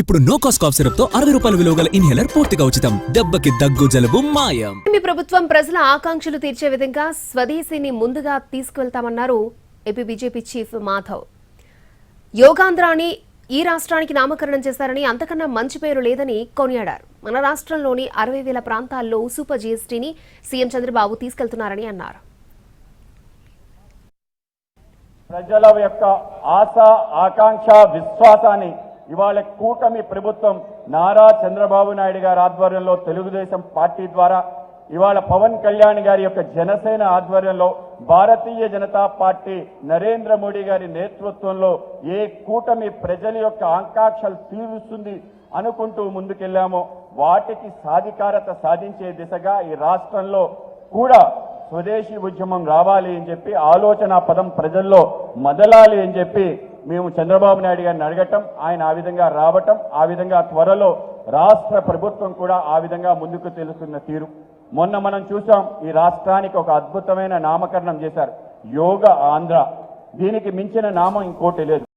ఇప్పుడు no cost cough సిరప్తో అరవై రూపాయల విలువ గల ఇన్హేలర్ పూర్తిగా ఉచితం. దెబ్బకి దగ్గు జలుబు మాయం. మీ ప్రభుత్వం ప్రజల ఆకాంక్షలు తీర్చే విధంగా స్వదేశీని ముందుగా తీసుకువెళ్తామన్నారు ఏపీ బీజేపీ చీఫ్ మాధవ్. యోగాంధ్రాని ఈ రాష్ట్రానికి నామకరణం చేశారని అంతకన్నా మంచి పేరు లేదని కొనియాడారు. మన రాష్ట్రంలోని అరవై వేల ప్రాంతాల్లో సూపర్ జీఎస్టీని సీఎం చంద్రబాబు తీసుకెళ్తున్నారని అన్నారు. ప్రజల యొక్క ఆశ ఆకాంక్ష విశ్వాసాన్ని ఇవాళ కూటమి ప్రభుత్వం నారా చంద్రబాబు నాయుడు గారి ఆధ్వర్యంలో తెలుగుదేశం పార్టీ ద్వారా ఇవాళ పవన్ కళ్యాణ్ గారి యొక్క జనసేన ఆధ్వర్యంలో భారతీయ జనతా పార్టీ నరేంద్ర మోడీ గారి నేతృత్వంలో ఏ కూటమి ప్రజల యొక్క ఆకాంక్షలు తీరుస్తుంది అనుకుంటూ ముందుకెళ్ళామో వాటికి సాధికారత సాధించే దిశగా ఈ రాష్ట్రంలో కూడా స్వదేశీ ఉద్యమం రావాలి అని చెప్పి ఆలోచన పదం ప్రజల్లో మొదలాలి అని చెప్పి మేము చంద్రబాబు నాయుడు గారిని అడగటం ఆయన ఆ విధంగా రావటం ఆ విధంగా త్వరలో రాష్ట్ర ప్రభుత్వం కూడా ఆ విధంగా ముందుకు తెలుస్తున్న తీరు. మొన్న మనం చూసాం ఈ రాష్ట్రానికి ఒక అద్భుతమైన నామకరణం చేశారు. యోగ ఆంధ్ర. దీనికి మించిన నామం ఇంకోటి లేదు.